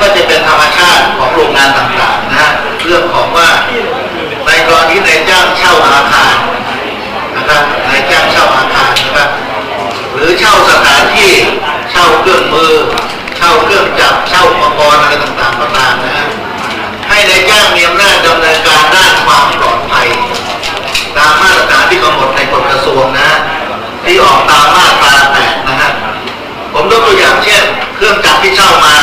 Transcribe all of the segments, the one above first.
ก็จะเป็นธรรมชาติของโรงงานต่างๆนะฮะเรื่องของว่าในกรณีนายจ้างเช่าอาคารนะครับนายจ้างเช่าอาคารนะครับหรือเช่าสถานที่เช่าเครื่องมือ เช่าเครื่องจักรเช่าอุปกรณ์อะไรต่างๆก็ตามนะฮะให้นายจ้างมีอำนาจดำเนินการด้านความปลอดภัย ตามมาตรฐานที่กำหนดในกฎกระทรวงนะที่ออกตามมาตราแปดนะฮะผมยกตัวอย่างเช่น เครื่องจักรที่เช่ามา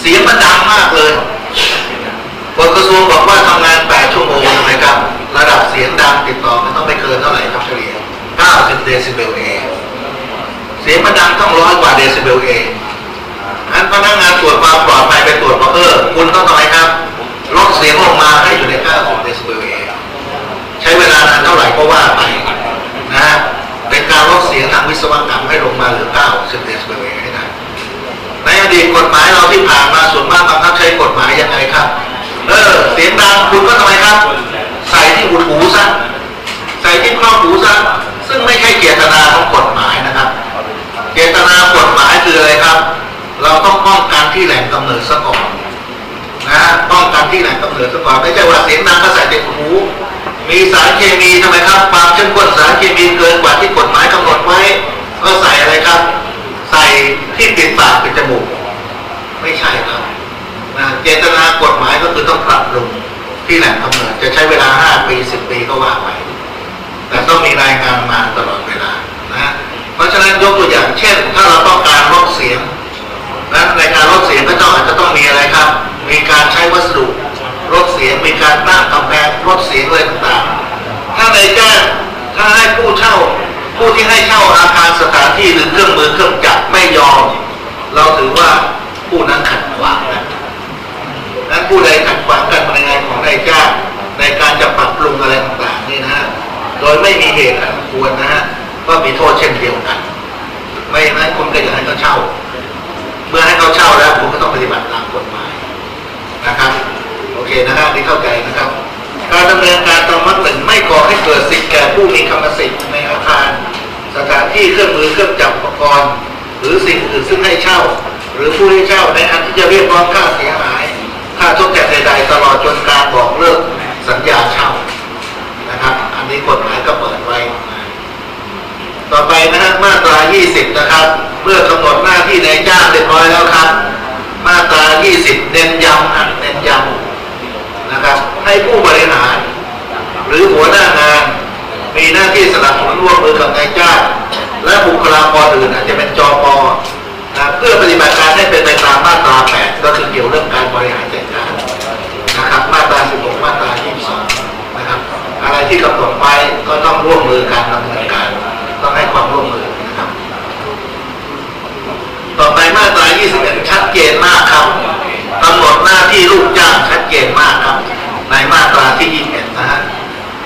เสียงมันดังมากเลย กฎกระทรวงบอกว่าทำงาน 8 ชั่วโมงนะครับ ระดับเสียงดังติดต่อมันต้องไม่เกินเท่าไหร่ครับเฉลี่ย90 เดซิเบลเอเสียงมันดังต้องร้อยกว่าเดซิเบลเองอันพนักงานตรวจความปลอดภัยไปตรวจว่าเออคุณต้องทำไมครับลดเสียงลงมาให้อยู่ใน90เดซิเบลเอใช้เวลานานเท่าไหร่ก็ว่าไปนะเป็นการลดเสียงทางวิศวกรรมให้ลงมาเหลือ90เดซิเบลเอให้ได้ในอดีตกฎหมายเราที่ผ่านมาส่วนมากบังคับใช้กฎหมายยังไงครับ ออเสียงดังคุณก็ทำไมครับ ใส่ที่อุดหูซะใส่ที่ครอบหูซะซึ่งไม่ใช่เจตนาของกฎหมายนะครับ เจตนากฎหมายคืออะไรครับ เราต้องป้องกันที่แหล่งกำเนิดซะก่อนนะป้องกันที่แหล่งกำเนิดซะก่อนไม่ใช่ว่าเสียงดังก็ใส่ในหู มีสารเคมีทำไมครับความเข้มข้นสารเคมีเกินกว่าที่กฎหมายกำหนดไว้ก็ใส่อะไรครับ ใส่ที่ปิดปากปิดจมูก ไม่ใช่ครับ นะเจตนากฎหมายก็คือต้องปรับปรุงที่แหล่งกำเนิดจะใช้เวลา 5 ปี 10 ปีก็ว่าไปแต่ต้องมีรายงานมาตลอดเวลานะเพราะฉะนั้นยกตัวอย่างเช่น ถ้าเราต้องการลดเสียงนะในการลดเสียงก็ต้องอาจจะต้องมีอะไรครับ มีการใช้วัสดุลดเสียงมีการตั้งกำแพงลดเสียงอะไรต่างๆ ถ้าในจ้างถ้าให้ผู้เช่า ผู้ที่ให้เช่าอาคารสถานที่หรือเครื่องมือเครื่องจักรไม่ยอม เราถือว่าผู้นั้นขัดขวางนะนั้น ผู้ใดขัดขวางการภายในของนายจ้างในการจะปรับปรุงอะไรต่างๆนี่นะฮะโดยไม่มีเหตุอันควรนะฮะก็มีโทษเช่นเดียวกัน ไม่นั้นคุณก็อย่าให้เขาเช่า เมื่อให้เขาเช่าแล้วคุณก็ต้องปฏิบัติตามกฎหมายนะครับ โอเคนะครับนี่เข้าใจนะครับ การดำเนินการตามวรรคหนึ่งไม่ก่อให้เกิดสิ่งแก่ผู้มีกรรมสิทธิ์ในอาคาร สถานที่เครื่องมือเครื่องจักรอุปกรณ์ หรือสิ่งอื่นซึ่งให้เช่า หรือผู้ให้เช่าในอันที่จะเรียกร้องค่าเสียหาย ค่าทดแทนใดๆตลอดจนการบอกเลิกสัญญาเช่านะครับ อันนี้กฎหมายก็เปิดไว้ ต่อไปนะฮะมาตรา 20 นะครับ เมื่อกำหนดหน้าที่ในจ้างเรียบร้อยแล้วครับ มาตรา 20 เน้นย้ำนะเน้นย้ำนะครับ ให้ผู้บริหาร หรือหัวหน้างานมีหน้าที่สนับสนุนร่วมมือกับนายจ้างและบุคลากรอื่นอาจจะเป็นจอปนะเพื่อปฏิบัติการให้เป็นไปตามมาตรา 8 ก็คือเกี่ยวเรื่องการบริหารจัดการนะครับ มาตรา 16 มาตรา 22 นะครับ อะไรที่กำหนดไว้ก็ต้องร่วมมือการดำเนินการ ต้องให้ความร่วมมือนะครับ ต่อไปมาตรา 21 ชัดเจนมากครับกำหนดหน้าที่ลูกจ้างชัดเจนมากครับ ในมาตราที่ 21 นะฮะ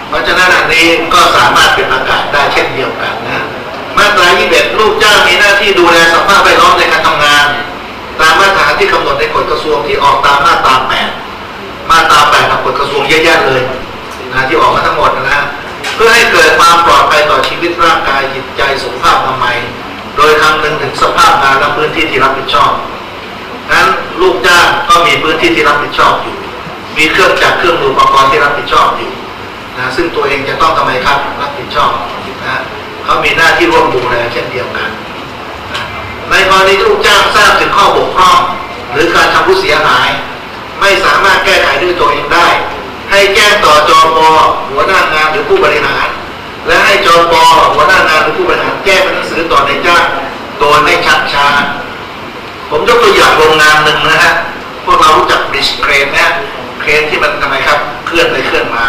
เพราะฉะนั้นอันนี้ก็สามารถเป็นประกาศได้เช่นเดียวกันนะ มาตรา 21 ลูกจ้างมีหน้าที่ดูแลสภาพแวดล้อมในการทำงาน ตามมาตราที่กำหนดในกฎกระทรวงที่ออกตามมาตรา 8 มาตรา8กับกฎกระทรวงเยอะแยะเลยนะที่ออกมาทั้งหมดนะเพื่อให้เกิดความปลอดภัยต่อชีวิตร่างกายจิตใจสุขภาพทำไมโดยคำนึงถึงสภาพงานและพื้นที่ที่รับผิดชอบนั้นลูกจ้างก็มีพื้นที่ที่รับผิดชอบอยู่ มีเครื่องจักรเครื่องมืออุปกรณ์ที่รับผิดชอบอยู่นะซึ่งตัวเองจะต้องทำไมครับรับผิดชอบนะเขามีหน้าที่ร่วมดูแลเช่นเดียวกันในกรณีที่ลูกจ้างทราบถึงข้อบกพร่องหรือการทำผู้เสียห ตัวเองได้ ให้แจ้งต่อจอปหัวหน้างานหรือผู้บริหาร และให้จอปหัวหน้างานหรือผู้บริหารแจ้งเป็นหนังสือต่อในายจ้างโดยไม่ชักช้าผมยกตัวอย่างโรงงานหนึ่งนะฮะพวกเรารู้จักบริชเครนนะเครนที่มันทำไมครับเคลื่อนไปเคลื่อนมา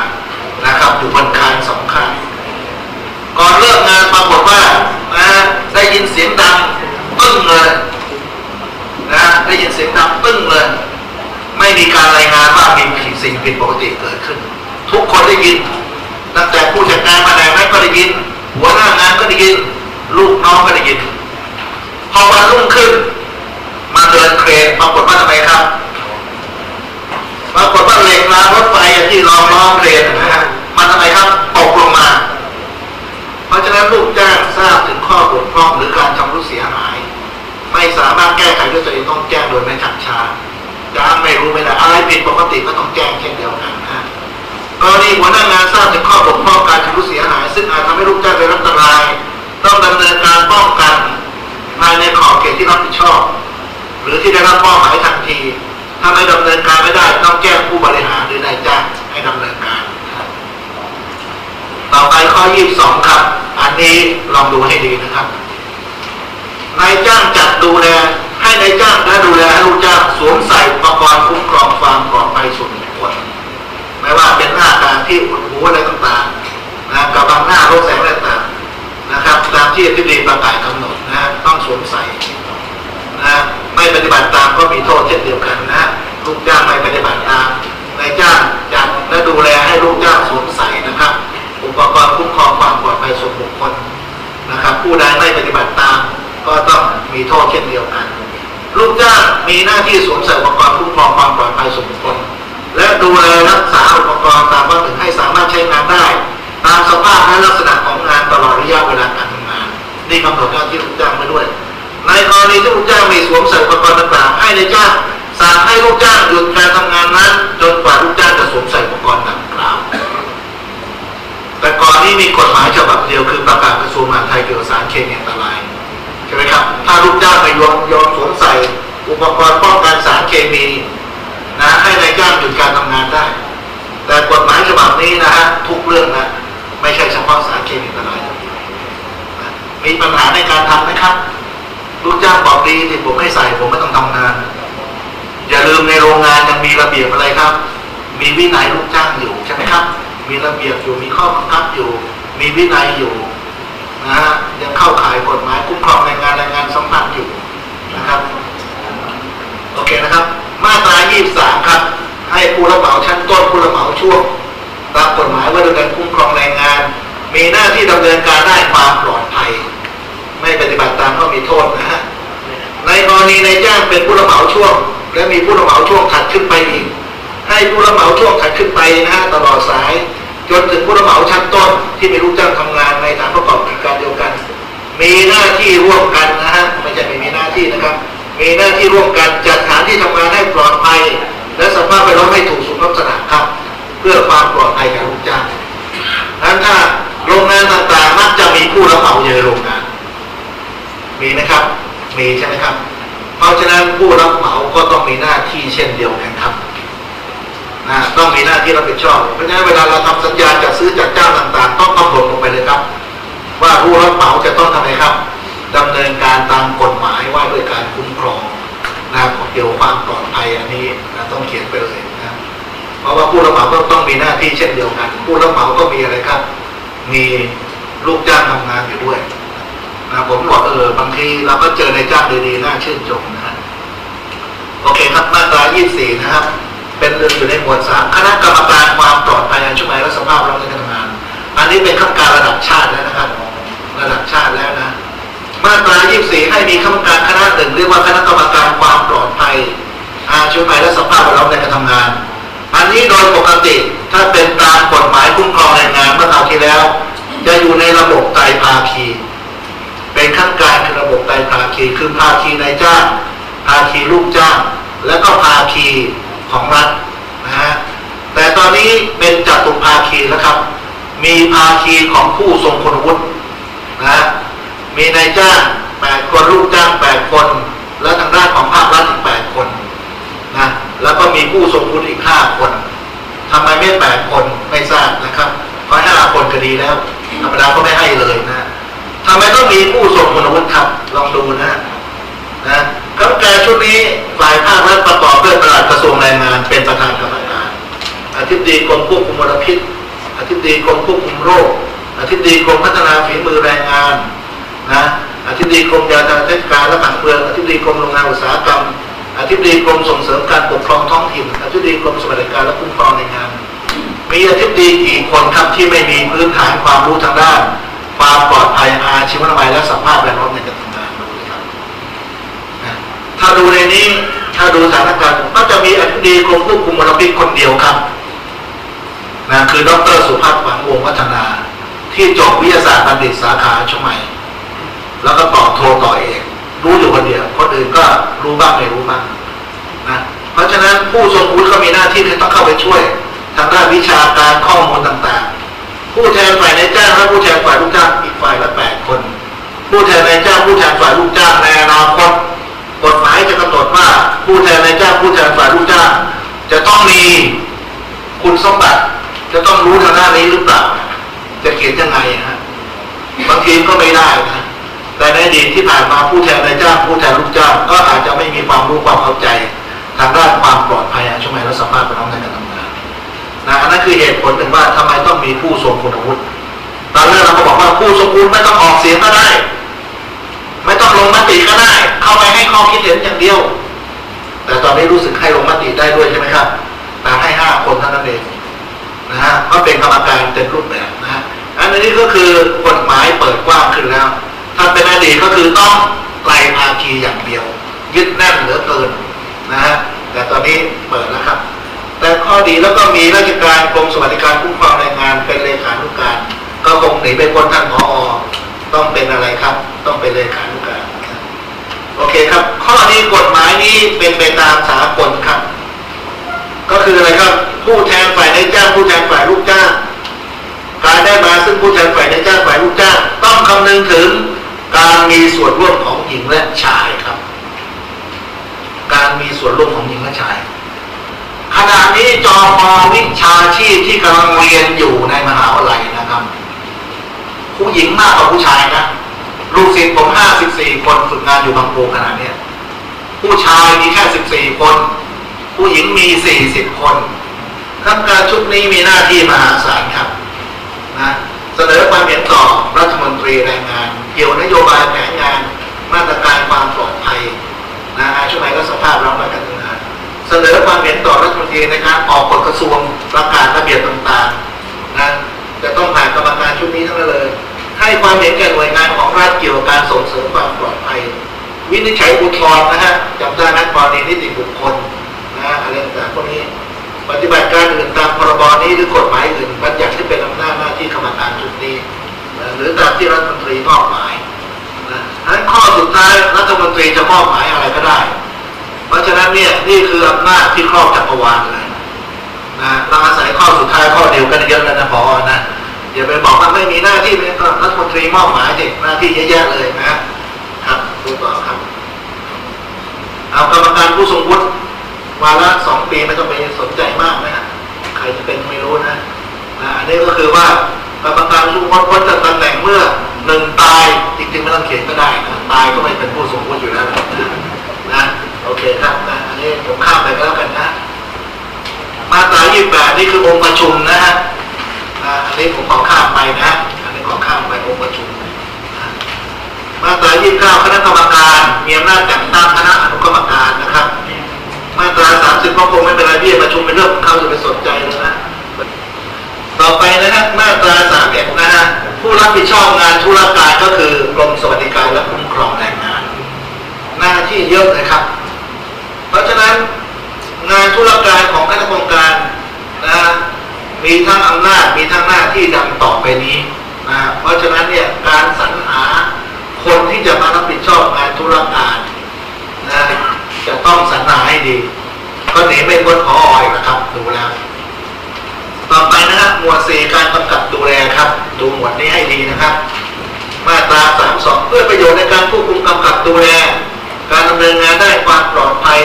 นะครับอยู่บนคานสองข้างก่อนเลิกงานปรากฏว่านะได้ยินเสียงดังปึ้งเลยนะได้ยินเสียงดังปึ้งเลย ไม่มีการรายงานว่ามีสิ่งผิดปกติเกิดขึ้น ทุกคนได้ยิน ตั้งแต่ผู้จัดการมาไหนนั้นก็ได้ยิน หัวหน้างานก็ได้ยิน ลูกน้องก็ได้ยิน พอวันรุ่งขึ้น มาเดินเครนปรากฏว่าทำไมครับปรากฏว่าเหล็กรางรถไฟที่รองล้อเครนนะฮะมันทำไมครับตกลงมา เพราะฉะนั้นลูกจ้างทราบถึงข้อบกพร่องหรือการชำรุดเสียหาย ไม่สามารถแก้ไขด้วยตัวเองต้องแจ้งโดยไม่ชัก ช้าไม่รู้ไม่ได้อะไรผิดปกติก็ต้องแจ้งเช่นเดียวกันนะกรณีหัวหน้างานทราบถึงข้อบกพร่องการชำรุดเสียหาย ซึ่งอาจทำให้ลูกจ้างได้รับอันตราย ต้องดำเนินการป้องกันภายในขอบเขตที่รับผิดชอบ หรือที่ได้รับมอบหมายทันที ถ้าไม่ดำเนินการไม่ได้ต้องแจ้งผู้บริหารหรือนายจ้างให้ดำเนินการ ต่อไปข้อ 22 ครับ อันนี้ลองดูให้ดีนะครับนายจ้างจัดดูแล ให้นายจ้างและดูแลให้ลูกจ้างสวมใส่อุปกรณ์คุ้มครองความปลอดภัยส่วนบุคคลไม่ว่าเป็นหน้ากาที่อุดหูอะไรต่างๆนะกระบังหน้าโรถแสงอะไรต่างๆนะครับ ตามที่อธิบดีประกาศกำหนดนะต้องสวมใส่นะไม่ปฏิบัติตามก็มีโทษเช่นเดียวกันนะลูกจ้างไม่ปฏิบัติตามนายจ้างจัดและดูแลให้ลูกจ้างสวมใส่นะครับ อุปกรณ์คุ้มครองความปลอดภัยส่วนบุคคลนะครับ ผู้ใดไม่ปฏิบัติตามก็ต้องมีโทษเช่นเดียวกัน ลูกจ้างมีหน้าที่สวมใส่อุปกรณ์คุ้มครองความปลอดภัยส่วนบุคคลและดูแลรักษาอุปกรณ์ตามว่าถึงให้สามารถใช้งานได้ ตามสภาพและลักษณะของงานตลอดระยะเวลาการทำงาน นี่กำหนดหน้าที่ลูกจ้างไว้ด้วย ในกรณีที่ลูกจ้างไม่สวมใส่อุปกรณ์ต่างๆให้ในจ้างสั่งให้ลูกจ้างหยุดการทำงานนั้น จนกว่าลูกจ้างจะสวมใส่อุปกรณ์ดังกล่าวแต่ก่อนนี้มีกฎหมายฉบับเดียวคือประกาศกระทรวงมหาดไทยเกี่ยวกับสารเคมีอันตราย ไหมครับ ถ้าลูกจ้างไม่ยอมยอมสวมใส่ อุปกรณ์ป้องกันสารเคมีนะให้นายจ้างหยุดการทำงานได้ แต่กฎหมายฉบับนี้นะฮะทุกเรื่องนะไม่ใช่เฉพาะสารเคมีอันตรายนะมีปัญหาในการทำไหมครับ ลูกจ้างบอกดีที่ผมไม่ใส่ผมไม่ต้องทำงาน อย่าลืมในโรงงานยังมีระเบียบอะไรครับ มีวินัยลูกจ้างอยู่ใช่ไหมครับ มีระเบียบอยู่มีข้อบังคับอยู่ มีวินัยอยู่ นะฮะยังเข้าข่ายกฎหมายคุ้มครองแรงงานแรงงานสัมพันธ์อยู่นะครับโอเคนะครับ มาตรา 23 ครับ ให้ผู้รับเหมาชั้นต้นผู้รับเหมาช่วงตามกฎหมายว่าด้วยการคุ้มครองแรงงาน มีหน้าที่ดำเนินการได้ความปลอดภัย ไม่ปฏิบัติตามก็มีโทษนะฮะในกรณีในจ้างเป็นผู้รับเหมาช่วง และมีผู้รับเหมาช่วงถัดขึ้นไปอีก ให้ผู้รับเหมาช่วงถัดขึ้นไปนะฮะตลอดสาย จนถึงผู้รับเหมาชั้นต้นที่มีลูกจ้างทำงานในฐานประกอบกิจการเดียวกัน มีหน้าที่ร่วมกันนะฮะไม่ใช่ไม่มีหน้าที่นะครับ มีหน้าที่ร่วมกันจัดสถานที่ทำงานให้ปลอดภัย และสภาพแวดล้อมให้ถูกสุขลักษณะครับ เพื่อความปลอดภัยแก่ลูกจ้างนั้นถ้าโรงงานต่างๆมักจะมีผู้รับเหมาอยู่ในโรงงานมีนะครับ มีใช่ไหมครับ เพราะฉะนั้นผู้รับเหมาก็ต้องมีหน้าที่เช่นเดียวกันครับ ต้องมีหน้าที่รับผิดชอบ เพราะฉะนั้นเวลาเราทำสัญญาจัดซื้อจัดจ้างต่างๆ ต้องกำหนดลงไปเลยครับ ว่าผู้รับเหมาจะต้องทำไงครับดำเนินการตามกฎหมายว่าด้วยการคุ้มครองนะครับเกี่ยวกับความปลอดภัยอันนี้นะต้องเขียนไปเลยนะเพราะว่าผู้รับเหมาก็ต้องมีหน้าที่เช่นเดียวกัน ผู้รับเหมาก็มีอะไรครับ มีลูกจ้างทำงานอยู่ด้วยนะผมบอกเออบางทีเราก็เจอในจ้างดีๆน่าชื่นชมนะฮะโอเคครับมาตรา 24 นะครับ เป็นเรื่องอยู่ในหมวด3คณะกรรมการความปลอดภัยอันชุมไหและสภาพเราในการทำงาน อันนี้เป็นข้าการระดับชาติแล้วนะครับ ระดับชาติแล้วนะ มาตรา 24 ให้มีข้าการคณะหนึ่งเรียกว่าคณะกรรมการความปลอดภัยอาชีพและสภาพแวดล้อมในการทำงาน อันนี้โดยปกติถ้าเป็นตามกฎหมายคุ้มครองแรงงานเมื่อคราวที่แล้ว จะอยู่ในระบบไตรภาคี เป็นขั้นการคือระบบไตรภาคี คือภาคีนายจ้างภาคีลูกจ้าง และก็ภาคี ของรัฐนะฮะแต่ตอนนี้เป็นจัตุภาคีแล้วครับ มีภาคีของผู้ทรงคุณวุฒินะฮะมีนายจ้างแปดคนลูกจ้างแปดคน และทางด้านของภาครัฐอีกแปดคนนะแล้วก็มีผู้ทรงคุณอีกห้าคนทำไมไม่แปดคนไม่ทราบนะครับเพราะห้าคนก็ดีแล้วธรรมดาก็ไม่ให้เลยนะทำไมต้องมีผู้ทรงคุณวุฒิครับลองดูนะนะ กรรมการชุดนี้ฝ่ายภาครัฐประกอบด้วยประหลัดกระทรวงแรงงาน เป็นประธานกรรมการอธิบดีกรมควบคุมมลพิษอธิบดีกรมควบคุมโรคอธิบดีกรมพัฒนาฝีมือแรงงานนะอธิบดีกรมยาเทศการและผังเมืองอธิบดีกรมโรงงานอุตสาหกรรมอธิบดีกรมส่งเสริมการปกครองท้องถิ่นอธิบดีกรมสวัสดิการและคุ้มครองแรงงาน มีอธิบดีกี่คนครับที่ไม่มีพื้นฐานความรู้ทางด้าน ความปลอดภัยอาชีวนามัยและสภาพแวดล้อมในการทำงานดูเลยครับนะ ถ้าดูในนี้ถ้าดูสถานการณ์ก็จะมีอธิบดีกรมควบคุมมลพิษคนเดียวครับนะคือดรสุภัฒน์หวังวงพัฒนา ที่จบวิทยาศาสตร์บัณฑิตสาขาชมัย แล้วก็ต่อโทรต่อเอกรู้อยู่คนเดียว คนอื่นก็รู้บ้างไม่รู้บ้างนะเพราะราะฉะนั้นผู้ทรงวุฒิก็มีหน้าที่ที่ต้องเข้าไปช่วย ทางด้านวิชาการข้อมูลต่างๆ ผู้แทนฝ่ายนายจ้างและผู้แทนฝ่ายลูกจ้างอีกฝ่าย คุณสมบัติจะต้องรู้ทางด้านนี้หรือเปล่า จะเขียนยังไงฮะบางทีก็ไม่ได้นะแต่ในอดีตที่ผ่านมาผู้แทนนายจ้างผู้แทนลูกจ้างก็อาจจะไม่มีความรู้ความเข้าใจ ทางด้านความปลอดภัยช่วงไหและสภาพของน้องในการทำงานนะอันนั้นคือเหตุผลหนึ่งว่าทำไมต้องมีผู้ทรงคุณวุฒิตอนแรกเราก็บอกว่าผู้ทรงคุณไม่ต้องออกเสียงก็ได้ ไม่ต้องลงมติก็ได้ เข้าไปให้ข้อคิดเห็นอย่างเดียว แต่ตอนนี้รู้สึกให้ลงมติได้ด้วยใช่ไหมครับ แต่ให้ห้าคนเท่านั้นเองนะฮะก็เป็นกรรมการเต็มรูปแบบนะฮะอันนี้ก็คือกฎหมายเปิดกว้างขึ้นแล้ว ถ้าเป็นอดีตก็คือต้องไกลภาคีอย่างเดียว ยึดแน่นเหลือเกินนะฮะแต่ตอนนี้เปิดแล้วครับ แต่ข้อดีแล้วก็มีราชการกรมสวัสดิการคุ้มครองแรงงานเป็นเลขานุการ ก็คงหนีไปพ้นท่านผอต้องเป็นอะไรครับ ต้องเป็นเลขานุการโอเคครับ ข้อนี้กฎหมายนี้เป็นไปตามสากลครับ ก็คืออะไรครับ ผู้แทนฝ่ายนายจ้างผู้แทนฝ่ายลูกจ้างการได้มาซึ่งผู้แทนฝ่ายนายจ้างฝ่ายลูกจ้าง ต้องคำนึงถึงการมีส่วนร่วมของหญิงและชายครับ การมีส่วนร่วมของหญิงและชายขณะนี้จอมอวิชาชีพที่กำลังเรียนอยู่ในมหาวิทยาลัยนะครับ ผู้หญิงมากกว่าผู้ชายนะลูกศิษย์ผมห้าสิบสี่คนฝึกงานอยู่บางปูขนาดนี้ผู้ชายมีแค่สิบสี่คน ผู้หญิงมีสี่สิบคนทำการชุดนี้มีหน้าที่มหาศาลครับนะเสนอความเห็นต่อรัฐมนตรีแรงงาน เกี่ยวนโยบายแผนงาน มาตรการความปลอดภัยนะฮะช่วงไหนก็สภาพราและการทำงานเสนอความเห็นต่อรัฐมนตรีในการออกกฎกระทรวงประกาศระเบียบต่างๆนะจะต้องผ่านกรรมการชุดนี้ทั้งนั้นเลยให้ความเห็นแก่หน่วยงานของรัฐเกี่ยวกับการส่งเสริมความปลอดภัย วินิจฉัยอุทธรณ์นะฮะจำได้ไหมกรณีนิติบุคคล นะอะไรต่างๆพวกนี้ ปฏิบัติการอื่นตามพรบนี้หรือกฎหมายอื่นบัญญัติที่เป็นอำนาจหน้าที่กรรมการชุดนี้หรือตามที่รัฐมนตรีมอบหมายนะนั้นข้อสุดท้ายรัฐมนตรีจะมอบหมายอะไรก็ได้ เพราะฉะนั้นเนี่ยนี่คืออำนาจที่ครอบจักรวาลเลยนะเราอาศัยข้อสุดท้ายข้อเดียวกันเยอะแล้วนะพอนะอย่าไปบอกว่าไม่มีหน้าที่เป็นรัฐมนตรีมอบหมายเด็กหน้าที่เยอะแยะเลยนะครับดูต่อครับ เอากรรมการผู้ทรงวุฒิ วาระสองปีไม่ต้องไปสนใจมากนะใครจะเป็นไม่รู้นะนะอันนี้ก็คือว่ากรรมการผู้ทรงวุฒิพ้นจากตำแหน่งเมื่อหนึ่งตายจริงๆไม่ต้องเขียนก็ได้นะตายก็ไม่เป็นผู้ทรงวุฒิอยู่แล้วนะนะโอเคครับนะอันนี้ผมข้ามไปก็แล้วกันนะ มาตรา28นี่คือองค์ประชุมนะฮะอันนี้ผมขอข้ามไปนะอันนี้ขอข้ามไปองค์ประชุมมาตรา29คณะกรรมการมีอำนาจแต่งตั้งคณะอนุกรรมการนะครับ มาตรา30ก็คงไม่เป็นไรพี่ประชุมเป็นเรื่องของเขาจะไปสนใจเลยนะต่อไปนะฮะมาตรา31นะฮะผู้รับผิดชอบงานธุรการก็คือกรมสวัสดิการและคุ้มครองแรงงาน หน้าที่เยอะเลยครับ เพราะฉะนั้นงานธุรการของคณะกรรมการนะมีทั้งอำนาจมีทั้งหน้าที่ดังต่อไปนี้นะเพราะฉะนั้นเนี่ยการสรรหาคนที่จะมารับผิดชอบงานธุรการนะจะต้องสรร ให้ดีก็หนีไม่พ้นขออ่อยนะครับดูแล้วต่อไปนะฮะหมวดสี่การกำกับดูแลครับ ดูหมวดนี้ให้ดีนะครับ มาตรา32เพื่อประโยชน์ในการควบคุมกำกับดูแล การดำเนินงานได้ความปลอดภัย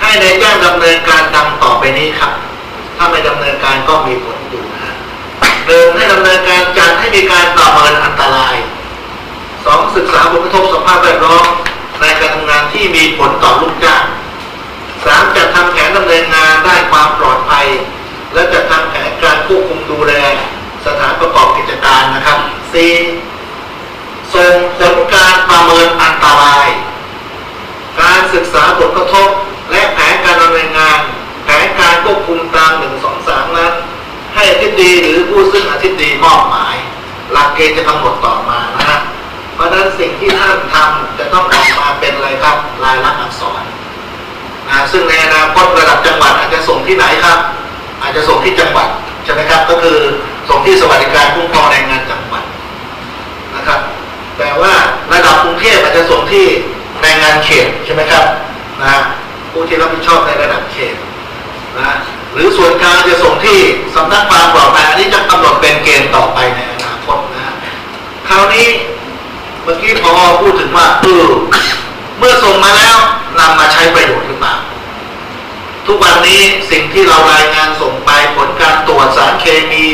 ให้ในายจ้างดำเนินการดังต่อไปนี้ครับ ถ้าไม่ดำเนินการก็มีผลอยู่นะฮะหนึ่งให้ดำเนินการจัดให้มีการประเมินอันตรายสองศึกษาผลกระทบสภาพแวดล้อมในการทำงานที่มีผลต่อลูกจ้าง ทำแผนดำเนินงานได้ความปลอดภัย และจัดทำแผนการควบคุมดูแล สถานประกอบกิจการนะครับสี่ส่งผลการประเมินอันตราย การศึกษาผลกระทบ และแผนการดำเนินงาน แผนการควบคุมตามหนึ่งสองสามนั้น ให้อธิบดีหรือผู้ซึ่งอธิบดีมอบหมาย หลักเกณฑ์จะกำหนดต่อมานะฮะเพราะฉะนั้นสิ่งที่ท่านทำจะต้องออกมาเป็นอะไรครับลายลักษณ์อักษร นะซึ่งในอนาคตระดับจังหวัดอาจจะส่งที่ไหนครับ อาจจะส่งที่จังหวัดใช่ไหมครับ ก็คือส่งที่สวัสดิการคุ้มครองแรงงานจังหวัดนะครับ แต่ว่าระดับกรุงเทพอาจจะส่งที่แรงงานเขตใช่ไหมครับนะผู้ที่รับผิดชอบในระดับเขตนะหรือส่วนกลางจะส่งที่สำนักความปลอดภัยอันนี้จะกำหนดเป็นเกณฑ์ต่อไปในอนาคตนะคราวนี้เมื่อกี้พอพูดถึงว่าเออ เมื่อส่งมาแล้วนำมาใช้ประโยชน์หรือเปล่าทุกวันนี้สิ่งที่เรารายงานส่งไปผลการตรวจสารเคมี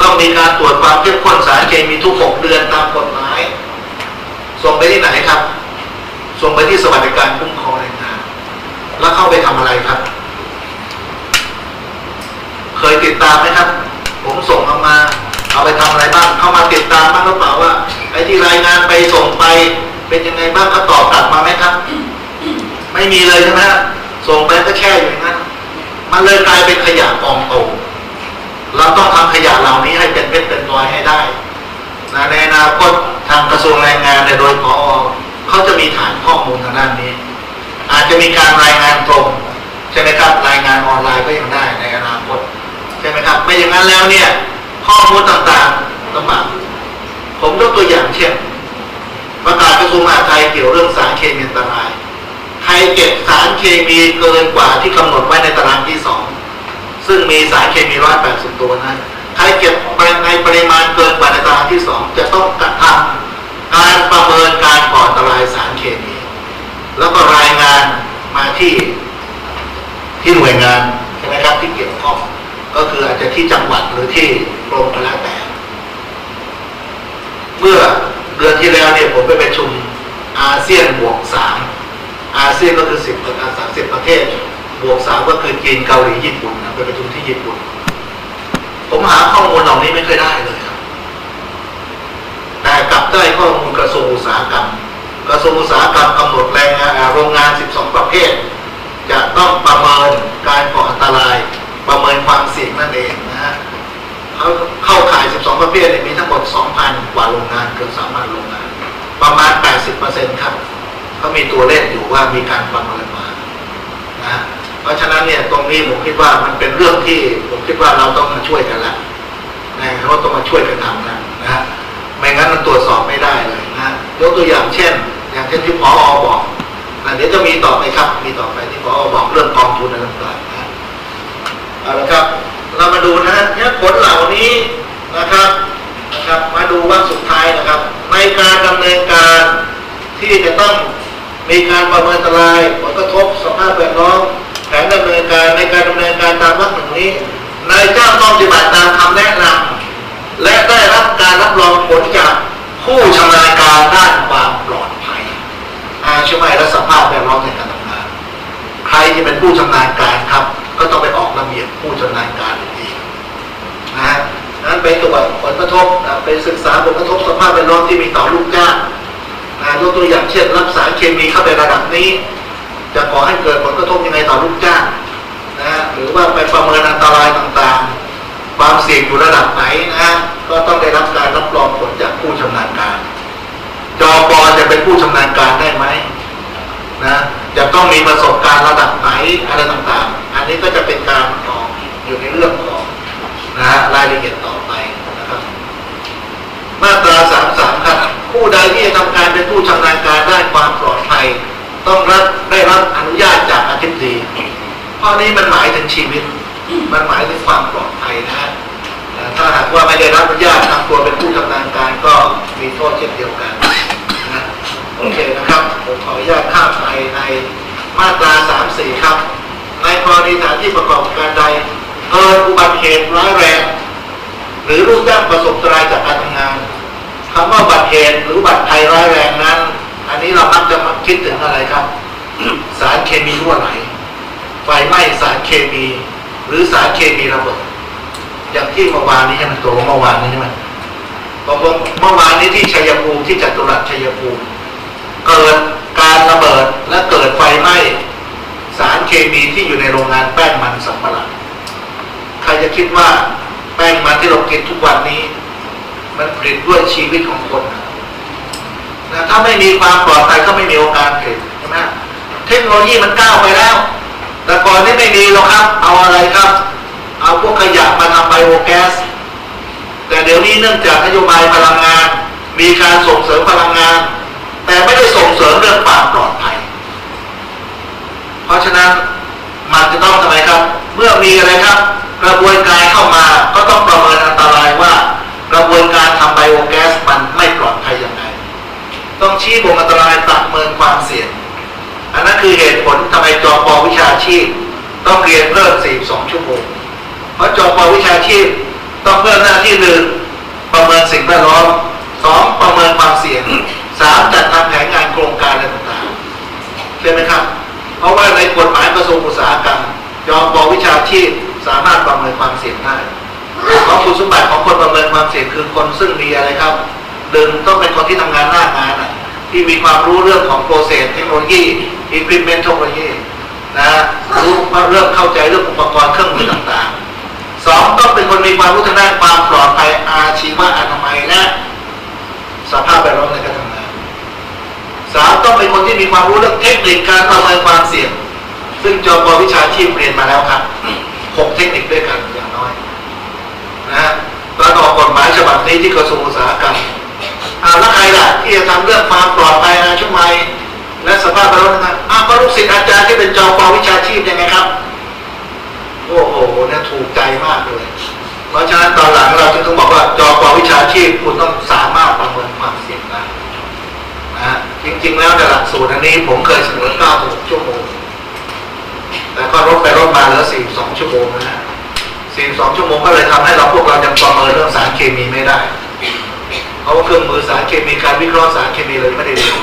ต้องมีการตรวจความเข้มข้นสารเคมีทุก6เดือนตามกฎหมาย ส่งไปที่ไหนครับ ส่งไปที่สวัสดิการคุ้มครองแรงงานแล้วเข้าไปทำอะไรครับ เคยติดตามไหมครับ ผมส่งเอามา เอาไปทำอะไรบ้าง เข้ามาติดตามบ้างหรือเปล่าว่าไอ้ที่รายงานไปส่งไป เป็นยังไงบ้างเขาตอบกลับมาไหมครับ ไม่มีเลยใช่ไหมส่งไปก็แช่อยู่างนั้น มันเลยกลายเป็นขยะกองโตเราต้องทำขยะเหล่านี้ให้เป็นเพชรเป็นพลอยให้ได้นะในอนาคตทางกระทรวงแรงงานโดยพอเขาจะมีฐานข้อมูลทางด้านนี้ อาจจะมีการรายงานตรงใช่ไหมครับรายงานออนไลน์ก็ยังได้ในอนาคตใช่ไหมครับไม่อย่างนั้นแล้วเนี่ยข้อมูลต่างๆลำบากผมยกตัวอย่างเช่น ประกาศกระทรวงมหาดไทยเกี่ยวเรื่องสารเคมีอันตราย ใครเก็บสารเคมีเกินกว่าที่กำหนดไว้ในตารางที่สองซึ่งมีสารเคมีร้อยแปดสิบตัวนั้น ใครเก็บไปในปริมาณเกินกว่าในตารางที่สองจะต้องกระทำการประเมินการก่ออันตรายสารเคมี แล้วก็รายงานมาที่ที่หน่วยงานใช่ไหมครับที่เกี่ยวข้องก็คืออาจจะที่จังหวัดหรือที่กรมก็แล้วแต่ เมื่อ เดือนที่แล้วเนี่ยผมไปประชุมอาเซียนบวกสามอาเซียนก็คือสิบประเทศสามสิบประเทศ บวกสามก็คือจีนเกาหลีญี่ปุ่นนะไปประชุมที่ญี่ปุ่น ผมหาข้อมูลเหล่านี้ไม่เคอยได้เลยครับ แต่กลับได้ข้อมูลกระทรวงอุตสาหกรรมกระทรวงอุตสาหกรรมกำหนดแรงงานอ่าโรงงาน 12 ประเภท จะต้องประเมินการก่ออันตราย ประเมินความเสี่ยงนั่นเองนะฮะเขาเข้าข่าย 12 ประเภทเนี่ยมีทั้งหมด 2,000 กว่าโรงงานเกือบ3,000โรงงาน ประมาณ 80%ครับเขามี ตัวเลขอยู่ว่ามีการประเมินมานะเพราะฉะนั้นเนี่ยตรงนี้ผมคิดว่ามันเป็นเรื่องที่ผมคิดว่าเราต้องมาช่วยกันละนะเขาต้องมาช่วยกันทำนะนะฮะไม่งั้นมันตรวจสอบไม่ได้เลยนะยกตัวอย่างเช่น อย่างเช่นที่พออบอกนะเดี๋ยวจะมีต่อไปครับ มีต่อไปที่พออบอกเรื่องกองทุนอะไรต่างๆนะเอาละครับ เรามาดูนะฮะเนี่ยผลเหล่านี้นะครับนะครับ มาดูว่าสุดท้ายนะครับ ในการดำเนินการที่จะต้อง มีการประเมินอันตรายผลกระทบสภาพแวดล้อมแผนดำเนินการในการดำเนินการตามวรรหนึ่งนี้นายจ้างต้องปฏิบัติตามคำแนะนำและได้รับการรับรองผลจากผู้ชำนาญการด้านความปลอดภัยอาชีพและสภาพแวดล้อมในการทำงาน ใครที่เป็นผู้ชำนาญการครับ ก็ต้องไปออกระเบียบผู้ชำนาญการอีกนะฮะนั้นไปตรวจผลกระทบนะไปศึกษาผลกระทบสภาพแวดล้อมที่มีต่อลูกจ้าง ยกตัวอย่างเช่นรับสารเคมีเข้าไประดับนี้ จะก่อให้เกิดผลกระทบยังไงต่อลูกจ้างนะหรือว่าไปประเมินอันตรายต่างๆ ความเสี่ยงอยู่ระดับไหนนะก็ต้องได้รับการรับรองผลจากผู้ชำนาญการ จอปอจะเป็นผู้ชำนาญการได้ไหมนะจะต้องมีประสบการณ์ระดับไหนอะไรต่างๆ อันนี้ก็จะเป็นการตอบอยู่ในเรื่องของนะฮะรายละเอียดต่อไปนะครับ มาตรา 33 ครับ ผู้ใด ที่จะทำการเป็นผู้ชำนาญการด้านความปลอดภัย ต้องรับได้รับอนุญาตจากอธิบดีเพราะนี้มันหมายถึงชีวิต มันหมายถึงความปลอดภัยนะฮะถ้าหากว่าไม่ได้รับอนุญาตทำตัวเป็นผู้ชำนาญการก็มีโทษเช่นเดียวกันนะโอเคนะครับผมขออนุญาตข้ามไปในมาตรา34ครับ ในกรณีสถานที่ประกอบการใดเกิดอุบัติเหตุร้ายแรง หรือลูกจ้างประสบอันตรายจากการทำงาน คำว่าบัติเหตุหรือบัติภัยร้ายแรงนั้น อันนี้เรามักจะมาคิดถึงอะไรครับ สารเคมีรั่วไหลไฟไหม้สารเคมี หรือสารเคมีระเบิดอย่างที่เมื่อวานนี้ใช่ไหมตัวเมื่อวานนี้ใช่ไหมบอกว่าเมื่อวานนี้ที่ชัยภูมิที่จัตุรัสชัยภูมิเกิดการระเบิดและเกิดไฟไหม้สารเคมีที่อยู่ในโรงงานแป้งมันสำปะหลังใครจะคิดว่าแป้งมันที่เรากินทุกวันนี้ มันผลิตด้วยชีวิตของคนนะถ้าไม่มีความปลอดภัยก็ไม่มีโอกาสผลิตใช่ไหมเทคโนโลยีมันก้าวไปแล้ว แต่ก่อนนี่ไม่มีหรอกครับ เอาอะไรครับ เอาพวกขยะมาทำไบโอแก๊ส แต่เดี๋ยวนี้เนื่องจากนโยบายพลังงาน มีการส่งเสริมพลังงาน แต่ไม่ได้ส่งเสริมเรื่องความปลอดภัย เพราะฉะนั้นมันจะต้องทำไมครับ เมื่อมีอะไรครับ กระบวนการเข้ามาก็ต้องประเมินอันตรายว่า กระบวนการทำไบโอแก๊สมันไม่ปลอดภัยยังไง ต้องชี้บ่งอันตรายประเมินความเสี่ยง อันนั้นคือเหตุผลทำไมจอปอวิชาชีพ ต้องเรียนเพิ่ม 42 ชั่วโมง เพราะจอปอวิชาชีพต้องเพิ่มหน้าที่หนึ่งประเมินสิ่งแวดล้อมสองประเมินความเสี่ยงสามจัดทำแผนงานโครงการอะไรต่างๆใช่ไหมครับ เพราะว่าในกฎหมายกระทรวงอุตสาหกรรมจอปอวิชาชีพสามารถประเมินความเสี่ยงได้ คุณสมบัติของคนประเมินความเสี่ยงคือคนซึ่งมีอะไรครับหนึ่งต้องเป็นคนที่ทำงานหน้างานอะที่มีความรู้เรื่องของโปรเซสเทคโนโลยี equipment เทคโนโลยีนะรู้เรื่องเข้าใจเรื่องอุปกรณ์เครื่องมือต่างๆสองต้องเป็นคนมีความรู้ทางด้านความปลอดภัยอาชีวะอนามัยและสภาพแวดล้อมในการทำงานสามต้องเป็นคนที่มีความรู้เรื่องเทคนิคการประเมินความเสี่ยง ซึ่งจบวิชาชีพเรียนมาแล้วครับหกเทคนิคด้วยกันอย่างน้อย นะฮะตอนออกกฎหมายฉบับนี้ที่กระทรวงอุตสาหกรรมอ่าแล้วใครล่ะที่จะทำเรื่องความปลอดภัยอาชีวะไมยและสภาพแวดล้อมนะครับอ้าวก็ลูกศิษย์อาจารย์ที่เป็นจอปวิชาชีพยังไงครับ โอ้โหเนี่ยถูกใจมากเลยเพราะฉะนั้นตอนหลังเราจึงต้องบอกว่าจอปวิชาชีพคุณต้องสามารถประเมินความเสี่ยงได้นะฮะจริงๆแล้วในหลักสูตรอันนี้ผมเคยเสนอ96ชั่วโมงแต่ก็ลดไปลดมาเหลือ42ชั่วโมงนะฮะ สี่สองชั่วโมงก็เลยทำให้เราพวกเรายังประเมินเรื่องสารเคมีไม่ได้ เพราะว่าเครื่องมือสารเคมีการวิเคราะห์สารเคมีเลยไม่ได้เรียน